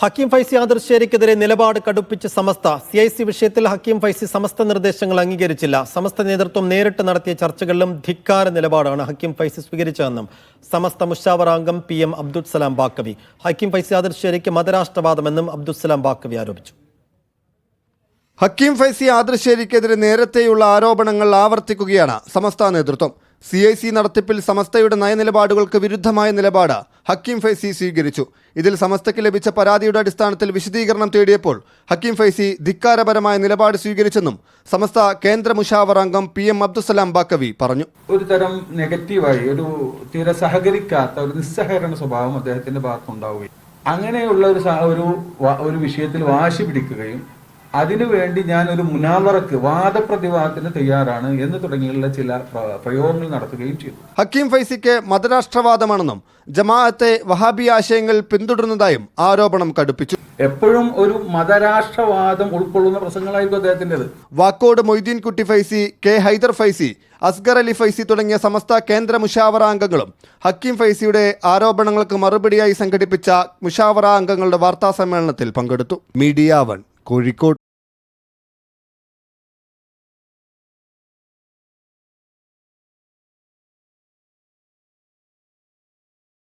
ഹക്കീം ഫൈസി ആദർശേരിക്കെതിരെ നിലപാട് കടുപ്പിച്ച് സമസ്ത സി ഐ സി വിഷയത്തിൽ ഹക്കീം ഫൈസി സമസ്ത നിർദ്ദേശങ്ങൾ അംഗീകരിച്ചില്ല. സമസ്ത നേതൃത്വം നേരിട്ട് നടത്തിയ ചർച്ചകളിലും ധിക്കാര നിലപാടാണ് ഹക്കീം ഫൈസി സ്വീകരിച്ചതെന്നും സമസ്ത മുഷാവർ അംഗം പി എം അബ്ദുൽസലാം ബാക്കവി ഹക്കീം ഫൈസി ആദർശേരിക്ക് മതരാഷ്ട്രവാദമെന്നും അബ്ദുൽസലാം ബാക്കവി ആരോപിച്ചു. ഹക്കീം ഫൈസി ആദർശേരിക്കെതിരെ നേരത്തെയുള്ള ആരോപണങ്ങൾ ആവർത്തിക്കുകയാണ് സമസ്ത നേതൃത്വം. സി ഐ സി നടത്തിപ്പിൽ സമസ്തയുടെ നയനിലപാടുകൾക്ക് വിരുദ്ധമായ നിലപാട് ഹക്കീം ഫൈസി സ്വീകരിച്ചു. ഇതിൽ സമസ്തയ്ക്ക് ലഭിച്ച പരാതിയുടെ അടിസ്ഥാനത്തിൽ വിശദീകരണം തേടിയപ്പോൾ ഹക്കീം ഫൈസി ധിക്കാരപരമായ നിലപാട് സ്വീകരിച്ചെന്നും സമസ്ത കേന്ദ്ര മുഷാവർ അംഗം പി എം അബ്ദുസലാം ബാക്കവി പറഞ്ഞു. ഒരു തരം നെഗറ്റീവായി ഒരു തീരെ സഹകരിക്കാത്ത ഒരു നിസ്സഹകരണ സ്വഭാവം അദ്ദേഹത്തിന്റെ ഭാഗത്തുണ്ടാവുകയും അങ്ങനെയുള്ള ഒരു ഒരു വിഷയത്തിൽ വാശി പിടിക്കുകയും അതിനുവേണ്ടി ഞാൻ ഒരു മുനാവറക്ക് വാദപ്രതിവാദത്തിന് തയ്യാറാണ് എന്ന് തുടങ്ങിയുള്ള ചില പ്ര- പ്രയോഗങ്ങൾ നടത്തുകയും ചെയ്തു. ഹക്കീം ഫൈസിക്ക് മതരാഷ്ട്രവാദമാണെന്നും ജമാഅത്തെ വഹാബി ആശയങ്ങൾ പിന്തുടരുന്നതായും ആരോപണം കടുപ്പിച്ചു. എപ്പോഴും ഒരു മതരാഷ്ട്രവാദം ഉൾക്കൊള്ളുന്ന പ്രസംഗങ്ങളായിരിക്കും അദ്ദേഹത്തിന്റെത്. വാക്കോട് മൊയ്തീൻ കുട്ടി ഫൈസി കെ ഹൈദർ ഫൈസി അസ്ഗർ അലി ഫൈസി തുടങ്ങിയ സമസ്ത കേന്ദ്ര മുഷാവറ അംഗങ്ങളും ഹക്കീം ഫൈസിയുടെ ആരോപണങ്ങൾക്ക് മറുപടിയായി സംഘടിപ്പിച്ച മുഷാവറ അംഗങ്ങളുടെ വാർത്താ സമ്മേളനത്തിൽ പങ്കെടുത്തു. Media one Kozhikode.